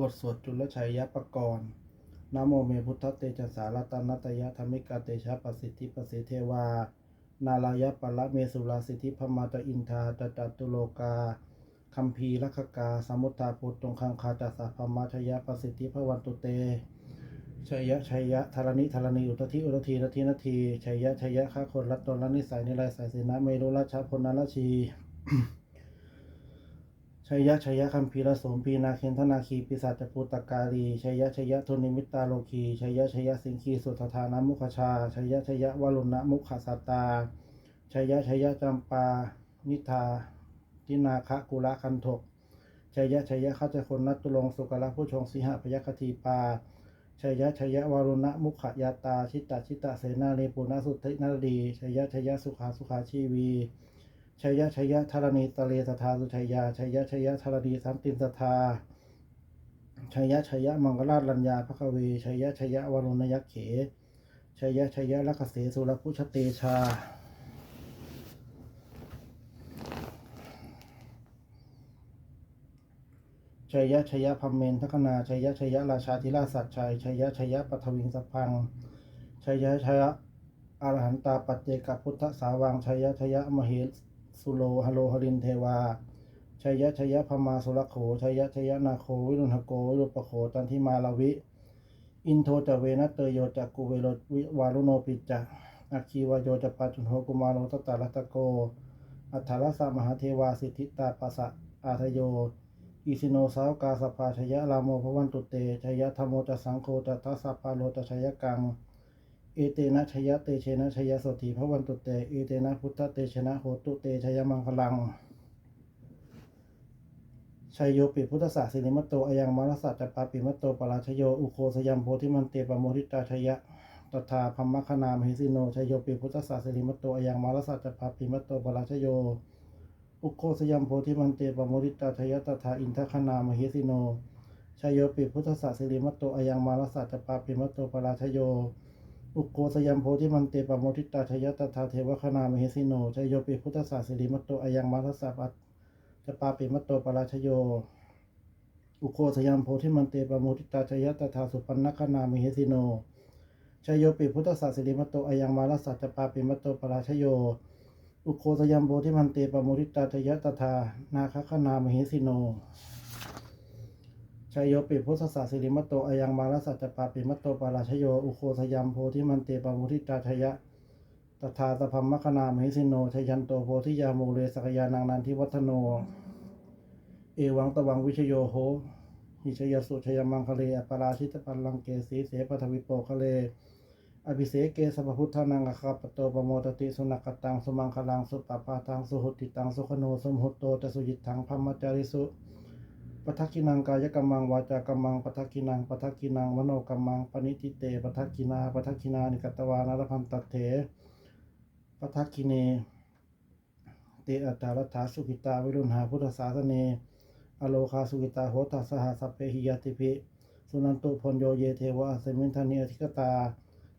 บทสวดจุลชัยยปกรณ์นโมเมพุทธเตจสารัตนัตยธรรมิกาเตชะปสิทธิปสิเทวา นาลายะปะละเมสุราสิทธิพมาตอินทาตตตุโลกาคัมภีรักกา สมุตตาปุตตงคังคาจัสสะพมาชยะปสิทธิพวันตุเตชัยยะชัยยะธารณิธารณีอุตทิอุตทีนาทีนาทีชัยยะชัยยะข้าคนรัตตนรันิสัยนิไรสายสินะเมรุราชพลนาราชี ชัยยะชัยยะคัมภีรโสมพีนาเคนธนาคีปิศาจภูตกาลีชัยยะชัยยะทุนิมิตตาโลคีชัยยะชัยยะสิงคีสุทธานามุขชาชัยยะชัยยะวรุณมุขสัตตาชัยยะชัยยะจำปา นิธาทินาคะกุละคันทกชัยยะชัยยะข้าเจคนนัตตุลงสุกละผู้ชงสีหพยคทีปาชัยยะชัยยะวรุณมุขยาตา ชิตตชิตตเสนาลีปุณสุทธินาดีชัยยะชัยยะสุขาสุขาชีวี ชัยยะชัยยะธรณีตะเลสทาสุชัยยาชัยยะชัยยะธรณีสัมตินสทาชัยยะชัยยะมังกราชลัญญาภคเวชัยยะชัยยะวรุณยักษ์เขชัยยะชัยยะลักขเสสุรพุชเตชาชัยยะชัยยะพัมเมนทัคนาชัยยะชัยยะราชาธิราชสัจชัยชัยยะชัยยะปัทวิงสพพังชัยยะชัยยะอรหันตาปัจเจกพุทธสาวังชัยยะชัยยะมเห สุโลหโลหรินเทวาชัยยะชัยยะพมาสุรโขชัยยะชัยยะนาโควิรุณหโกวิรุปโขตันทิมาลาวิ อินโทจะเวนะเตโยจะกุเวโรวิวารุโนปิจจะอัคคีวโยจะปัจจุโหกุมารโนตตาลัตโก อัฏฐารสามหาเทวาสิทธิตาปัสสะอาทโย อิสิโนสาวกาสปาชยะรามโมพวันตุเตชยะธรรมโมจะสังโฆจะทัสสะปาโลจะชยะกัง เอเตนะชยะเตเชนะชยะสติพระวันตุเตเอเตนะพุทธเตชนะโหตุเตชยมังคลังชัยโยปิพุทธศาสินิมัตโตอายังมารสัจจปาปิมัตโตปราชโยอุโคสยัมโพธิมันเตปโมทิตาชยะตถาพัมมคณามหิสิโนชัยโยปิพุทธศาสินิมัตโตอายังมารสัจจปาปิมัตโตปราชโยอุโคสยัมโพธิมันเตปโมทิตาชยะตถาอินทคณามหิสิโนชัยโยปิพุทธศาสินิมัตโตอายังมารสัจจปาปิมัตโตปราชโย อุโกสยัมโพธิมันเตปะโมทิตาชยตถาเทวคณามหิสิโนชยโยปิพุทธศาสิริมัตโตอายังมัสสะปัตจะปาปิมัตโตปราชโย อุโคสยัมโพธิมันเตปะโมทิตาชยตถาสุปันนคณามหิสิโนชยโยปิพุทธศาสิริมัตโตอายังมาลสัจจะปาปิมัตโตปราชโย อุโคสยัมโพธิมันเตปะโมทิตาชยตถานาคคณามหิสิโน ชัยโยปิพุทธศาสิริมัตโตอายังมาลสัจจปาปิมัตโตปาราชโยอุโคสยัมโพธิมันเตปามุทิตาชยะตถาตพัมมคณามหิสิโนชยันโตโพธิยาโมเลสกยานังนันทิวัฒโน เอวังตวังวิชโยโหหิชยสุชยมังคะเลอปาราชิตปัลลังเกสีเสปทวิโปคะเล อภิเสกเกสัพพุทธานังอคาปโตปโมตติสุนักตังสุมังคลังสุปปาทังสุหุติตังสุขโนสมหุตโตตสุยิตังพัมมจาริสุ ปทักกินังกายกรรมังวาจากรรมังปทักกินังปทักกินังมโนกรรมังปณิทิเตปทักกินาปทักกินานิกตวานารพันตัตเถปทักกิเนเตอัตตารัฐาสุขิตาวิรุณหาพุทธศาสเนอโลคาสุขิตาโหตัสสหสัพเพหิยติภิสุนันตุพลโยเยเทวะสมินทานิอธิกตา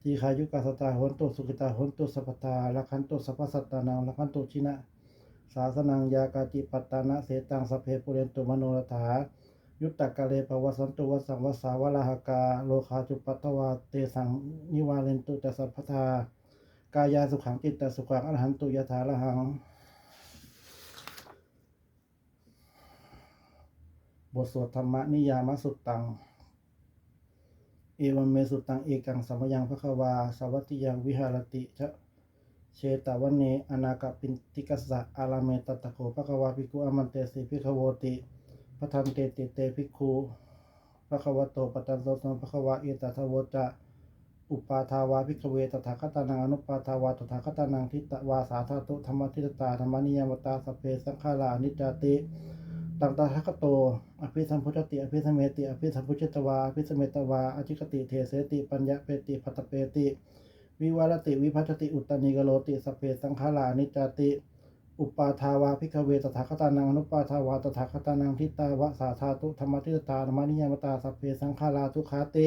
ทีขายุกาสตาหนตุสุขิตาหนตุสัพตาลักขันตุสัพพสัตตานังลักขันตุชินะ ศาสนังยากาจิปัตตานะเสตังสเพปุเรนตุมโนรถายุตตะกะเลปวสันตุวสังวสาวลาหกาโลคาจุปัตวาเตสังนิวาเลนตุตสัพพทากายาสุขังจิตตสุขังอรหันตุยถาละหัง บทสวดธรรมนิยามสุตตัง เอวเมสุตังเอกังสัมยังพระควาสวัตติยังวิหารติชะ เชตวันเนอนาคปินติกัสสะอาราเมตตะโกภควาภิกขุอมันเตสิภิกขโวติพระธรรมเตติเตภิกขุภควโตปัตันโตตนภควาเอตทะโวจะอุปาทาวาภิกขเวตถาคตานังอนุปาทาวาตถาคตานังทิตวาสาธาตุธรรมทิตตาธรรมนิยมตาสเพสังขารานิจติตังตาคโตอภิสัมพุจติอภิสเมติอภิสัมพุจตวาอภิสเมตวาอจิกติเทเสติปัญญาเปติพัตเปติ วิวารติวิพัชติอุตตนิกโลติสเพสังขารานิจติ อุปาทาวาพิกเวตถาคตานังอนุปาทาวาตถาคตานังทิตาวะสาธาตุธรรมทิตตาธรรมนิยมตาสเพสังขาราทุขาติ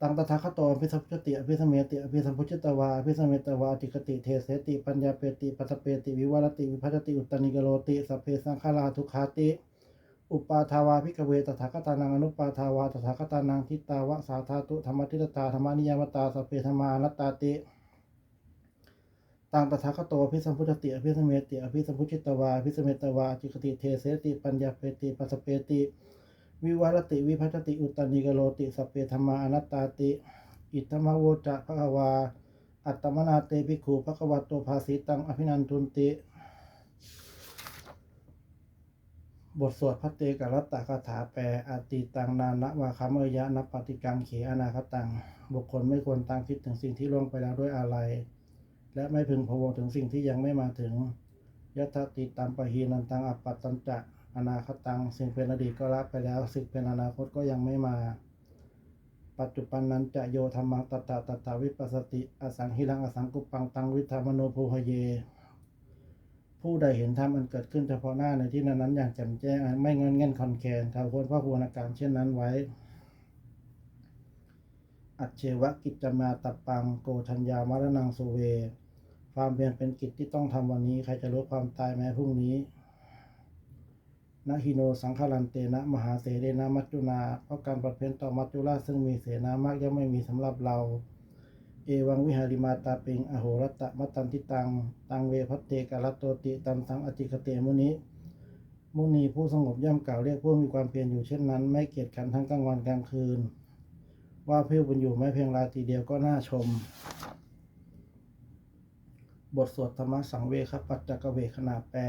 ตังตถาคตอภิสัมพุติอภิสเมติอภิสัมพุจตวาอภิสเมตวาติกติเทเสติ ปัญญาเปติปัสเปติ วิวารติวิพัชติอุตตนิกโลติสเพสังขาราทุขาติ อุปาทาวาพิกเวตถาคตานังอนุปาทาวาตถาคตานังทิตาวะสาธาตุธรรมทิตตาธรรมนิยามตาสเพธรรมานตตาติตังตถาคโตอภิสัมพุทธติอภิสมเมติอภิสัมพุชิตวาอภิสมเมตวาจิกติเทเสติปัญญาเปติปัสเปติวิวารติวิพัชติอุตตานิกโลติสเพธรรมาอนัตตาติ อิทธมโวจะภควา อัตตมนาเตภิกขุภควตโตภาสีตังอภินันทุนติ บทสวดพระเตกรัตตคาถาแปลอติตังนานะวาคามเอยะนับปฏิกังเขอนาคตัง บุคคลไม่ควรตั้งคิดถึงสิ่งที่ล่วงไปแล้วด้วยอะไร และไม่พึงพะวงถึงสิ่งที่ยังไม่มาถึงยัตติตัมปะหีนันตังอปัตตัญจะอนาคตัง สิ่งเป็นอดีตก็ละไปแล้ว สิ่งเป็นอนาคตก็ยังไม่มา ปัจจุบันนั้นจะโยธรรมังตตาตถาวิปัสสติ อสังหิรังอสังกุปปังตังวิธามโนโพหเย ผู้ใดเห็นธรรมอันเกิดขึ้นเฉพาะหน้าในที่นั้นนั้นอย่างแจ่มแจ้งไม่เงินเงินคอนแคนเขาควรพระควรอาการเช่นนั้นไว้ อัจเชวะกิจจมาตับปังโกธัญญามรณังสุเว ความเพียรเป็นกิจที่ต้องทำวันนี้ ใครจะรู้ความตายแม้พรุ่งนี้นะฮิโนสังฆลันเตนะมหาเสเรนะมัจจุนาเพราะการประเพณต่อมัจจุราชซึ่งมีเสนามากย่อมไม่มีสำหรับเรา เอวังวิหาริมาตาปิง อโหรตตะมัตตันติตัง ตังเวพัตเตกาลโตติตันสังอติคเตมุนิมุนีผู้สงบย่อมกล่าวเรียกผู้มีความเพียรอยู่เช่นนั้น ไม่เกียจขันทั้งกลางวันกลางคืน ว่าเพื่อบุญอยู่ไม่เพียงราตรีเดียวก็น่าชม บทสวดธรรมสังเวคปัจจกเวขณะแปล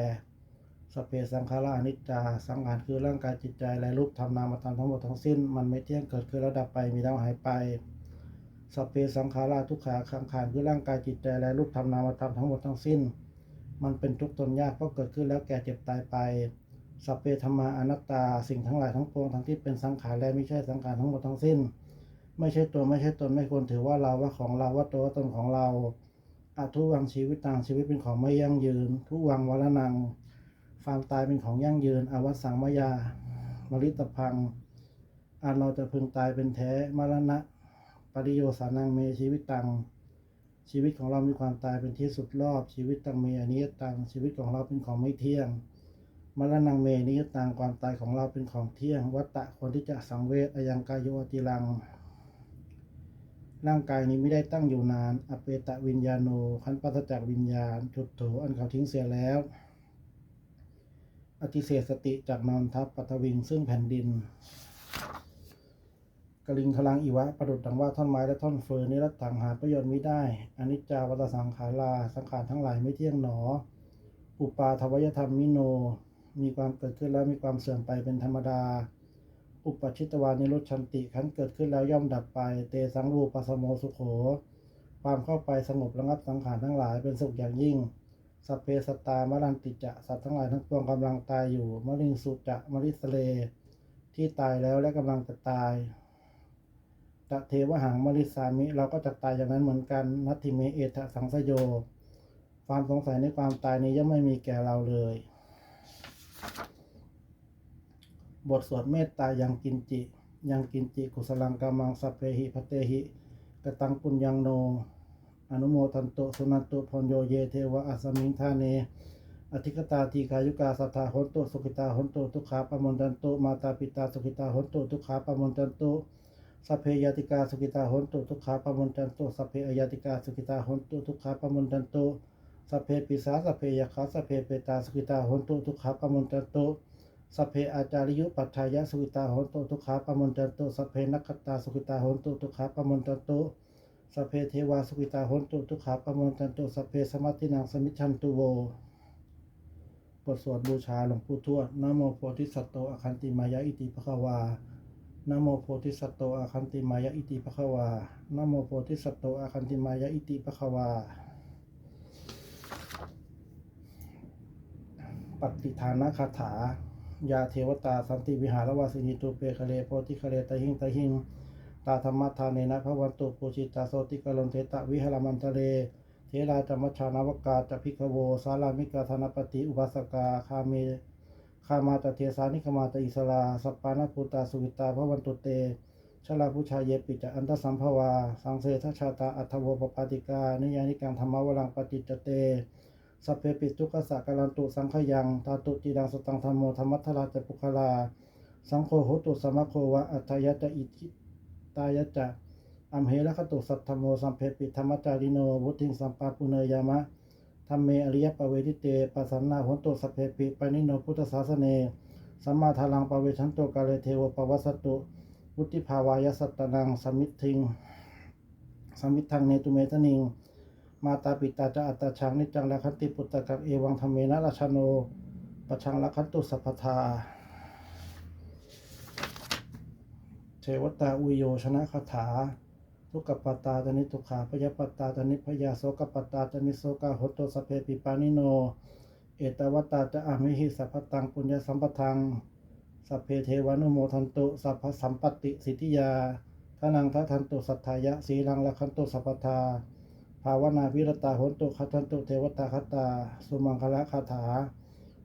สเพสังขาราอนิจจา สังขารคือร่างกายจิตใจและรูปธรรมนามธรรมทั้งหมดทั้งสิ้น มันไม่เที่ยงเกิดขึ้นแล้วดับไปมีแล้วหายไป สพเพสังขาราทุกขาขังขารคือร่างกายจิตใจและรูปธรรมนามธรรมทั้งหมดทั้งสิ้น มันเป็นทุกข์ทนยากเพราะเกิดขึ้นแล้วแก่เจ็บตายไปสัพเพธรรมาอนัตตาสิ่งทั้งหลายทั้งปวงทั้งที่เป็นสังขารและไม่ใช่สังขารทั้งหมดทั้งสิ้น ไม่ใช่ตัวไม่ใช่ตนไม่ควรถือว่าเราว่าของเราว่าตัวว่าตนของเราอาทุวังชีวิตต่างชีวิตเป็นของไม่ยั่งยืน ทุวังวรนังความตายเป็นของยั่งยืน อวัสสังมายามริตพังอันเราจะพึงตายเป็นแท้มรณะ ปริโยสานังเมชีวิตตัง ชีวิตของเรามีความตายเป็นที่สุดรอบ ชีวิตตังเมอนิยตัง ชีวิตของเราเป็นของไม่เที่ยงมรณงเมนิยตังความตายของเราเป็นของเที่ยง วัตตะคนที่จะสังเวชอายังกายโยติลัง ร่างกายนี้ไม่ได้ตั้งอยู่นาน อเปตะวิญญาโนขันปัสจากวิญญาณจุดโถอันเขาทิ้งเสียแล้วอธิเศสติจากนอนทับปัทวิงซึ่งแผ่นดิน กลิงคลังอีวะประดุดดังว่าท่อนไม้และท่อนเฟิร์นนี้รัตถังหาประโยชน์ไม่ได้อนิจจาวัตสังขาราสังขารทั้งหลายไม่เที่ยงหนอ อุปาทวยธรรมมิโน มีความเกิดขึ้นแล้วมีความเสื่อมไปเป็นธรรมดา อุปชิตวานิรุชันติขันเกิดขึ้นแล้วย่อมดับไป เตสังรูปสโมสุโข ความเข้าไปสงบระงับสังขารทั้งหลายเป็นสุขอย่างยิ่งสพเพสตตามรันติจะสัตว์ทั้งหลายทั้งปวงกำลังตายอยู่มริงสุจะมริสเล ที่ตายแล้วและกำลังจะตาย ตะเทวหังมริสามิ เราก็จะตายอย่างนั้นเหมือนกันนัตถิเมเอทะสังสโย ความสงสัยในความตายนี้ย่อมไม่มีแก่เราเลย บทสวดเมตตายังกินจิ ยังกินจิกุสลังกามังสัพเพหิพเตหิกตังปุญญังโน อนุโมทันโตสุนันโตพรโยเยเทวะอัสมิงทาเนอธิกตาทีกายุกาสัทธาหนโตสุขิตาหนโตทุกขาปมนตันโตมาตาปิตาสุขิตาหนโตทุกขาปมนตันโต สัพเพยติกาสุขิตาหนโตทุกขาปะมนตันโตสัพเพอยติกาสุขิตาหนโตทุกขาปะมนตันโตสัพเพปิสาสัพเพยคาสัพเพเปตาสุขิตาหนโตทุกขาปะมนตันโตสัพเพอาจาริยุปัฏฐายะสุขิตาหนโตทุกขาปะมนตันโตสัพเพนักขตาสุขิตาหนโตทุกขาปะมนตันโตสัพเพเทวาสุขิตาหนตุทุกขาปะมนตันโตสัพเพสมัตินังสมิชันตุโวบทสวดบูชาหลวงปู่ทวดนโมโพธิสัตโตอคันติมายะอิติภควา นโมโพธิสัตโตอาคันติมายะอิติภควานโมโพธิสัตโตอาคันติมายะอิติภควา ปฏิทานะคาถา ยาเทวตาสันติวิหารวาสินีตุเปคะเลโพธิคะเลตะหิงตะหิง ตาธรรมทานเนนะพระวันตุปูชิตาโสติกาลนเทตะวิหารมันตะเล เทราจมัชชานวกาจะพิกโวสารามิกาธนปฏิอุบาสกาคาเม คามาตเทสานิคมาตอิสลาสปานาภูตาสุวิตาพระวันตุเตชลาพุชายเยปิจะอันตสัมภวา สังเสทชาตาอัทโวปปาติกา นิยานิกังธรรมวรังปฏิจเตสัพเพปิทุกขสะกาลันตุสังขยังทาตุจีดังสตังธรรมโมธรรมัทธราจะปุคลา สังโฆโหตุสมะโควะอัตยจะอิทิตายจะอัมเหระคตุสัทธโมสัมเพปิธรรมจาริโนวุติงสัมปาปุเนยามะ ธรรมเมอริยปเวทิเตปัสสนนาโหตุสัพเพปิปนิโนพุทธศาสเนสัมมาทาลังปเวชันโตกาเลเทวปวัสสตุวุติภาวายสัตตนังสมิทิงสมิทังเนตุเมทนิง มาตาปิตาจะอัตตาชังนิจังละคันติปุตตะกังเอวังธรรมเมนะราชโนปชังละคันตุสัพพทาเทวตาอุโยชนะคาถา ทุกขปตตาตนิทุกขาพยาปตตาตนิพยาโสกปตตาตนิโสกาหตโตสเพปิปานิโน เอตวตาจะอามิหิสัพพตังปุญญสัมปทังสัพเพเทวานุโมทันตุสัพพสัมปติสิทธิยาทานังทัทันตุสัทธายะสีลังละคันตุสัพพทาภาวนาวิรตาโหนตุคัตันตุเทวตาคตา สุมังคละคาถา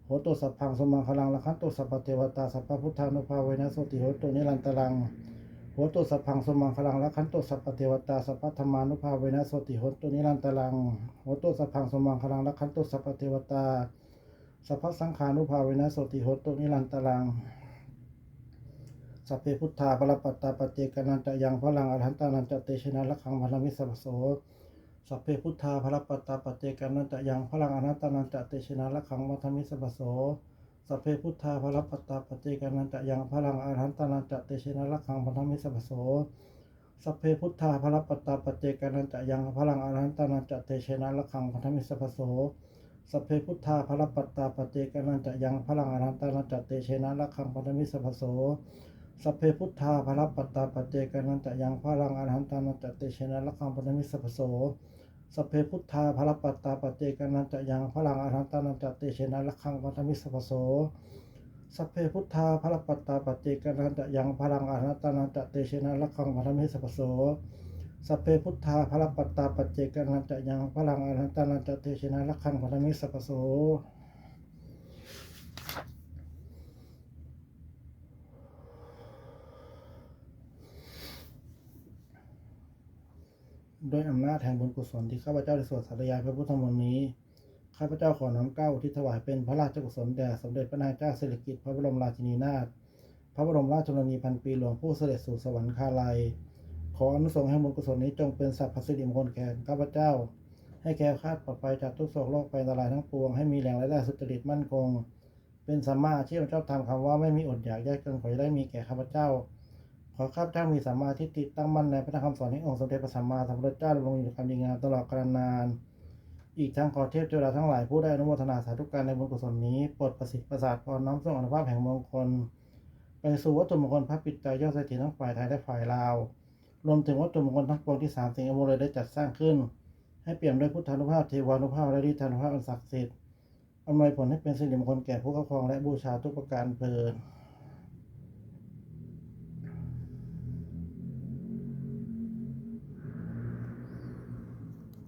โหตุสัพพังสุมังคลังละคันตุสัพพเทวตาสัพพพุทธานุภาเวนะสติโหตุนิรันตรัง โหตุสัพพังสมังคลังละขันตุสัพพเทวตาสัพพธรรมานุภาเวนะโสติโหตุนิรันตรังโหตุสัพพังสมังคลังละขันตุสัพพเทวตาสัพพสังขานุภาเวนะโสติโหตุนิรันตรังสัพเพพุทธาปรปัตตาปเจกนันจะยังพลังอรหันตานันจะเตชนะละขังพันธมิสัพโสสัพเพพุทธาพรปัตตาปเจกนันจะยังพลังอรหันตานันจะเตชนะละขังพันธมิสัพโส สัพเพพุทธาภรปัตตาปฏิกานันจะยังพลังอาหันตานันจะเตชินะลักขังพันธมิสัพโสสัพเพพุทธาภรปัตตาปฏิกานันจะยังพลังอาหันตานันจะเตชินะลักขังพันธมิสัพโสสัพเพพุทธาภรปัตตาปฏิกานันจะยังพลังอาหันตานันจะเตชินะลักขังพันธมิสัพโสสัพเพพุทธาภรปัตตาปฏิกานันจะยังพลังอาหันตานันจะเตชินะลักขังพันธมิสัพโส สัพเพพุทธาภรปัตตาปเจกนันจะยังพลังอรหันตานันจะเตเชนะละขังวัฏมิสปโสสัพเพพุทธาภรปัตตาปเจกนันจะยังพลังอรหันตานันจะเตเชนะละขังวัฏมิสปโสสัพเพพุทธาภรปัตตาปเจกนันจะยังพลังอรหันตานันจะเตเชนะละขังวัฏมิสปโส ด้วยอำนาจแห่งบุญกุศลที่ข้าพเจ้าได้สวดสาธยายพระพุทธมนต์นี้ ข้าพเจ้าขอน้อมเกล้าที่ถวายเป็นพระราชกุศลแด่สมเด็จพระนางเจ้าสิริกิติ์พระบรมราชินีนาถ พระบรมราชชนนีพันปีหลวงผู้เสด็จสู่สวรรคาลัย ขออนุสงส์แห่งบุญกุศลนี้จงเป็นสัพพสิริมงคลแก่ข้าพเจ้า ให้แคล้วคาดปลอดภัยจากทุกโศกโรคภัยอันตรายทั้งปวง ให้มีแหล่งรายได้สุจริตมั่นคง เป็นสัมมาอาชีพเจ้าทำคำว่าไม่มีอดอยากยากจนขอให้ได้มีแก่ข้าพเจ้า ขอข้าพเจ้ามีสัมมาทิฏฐิตั้งมั่นในพระธรรมคำสอนขององค์สมเด็จพระสัมมาสัมพุทธเจ้าดำรงอยู่กับความดีงามตลอดกาลนาน อีกทั้งขอเทพเจ้าทั้งหลายผู้ได้อนุโมทนาสาธุการในบุญกุศลนี้โปรดประสิทธิ์ประสาทพรน้อมส่งอนุภาพแห่งมงคล ไปสู่วัตถุมงคลพระปิตรยอดเศรษฐีทั้งฝ่ายไทยและฝ่ายลาว รวมถึงวัตถุมงคลทั้งปวงที่สามสิ่งอโมเลยได้จัดสร้างขึ้น ให้เปี่ยมด้วยพุทธานุภาพเทวานุภาพและฤทธานุภาพอันศักดิ์สิทธิ์อำนวยผลให้เป็นสิริมงคลแก่ผู้ครอบครองและบูชาทุกประการเพลิน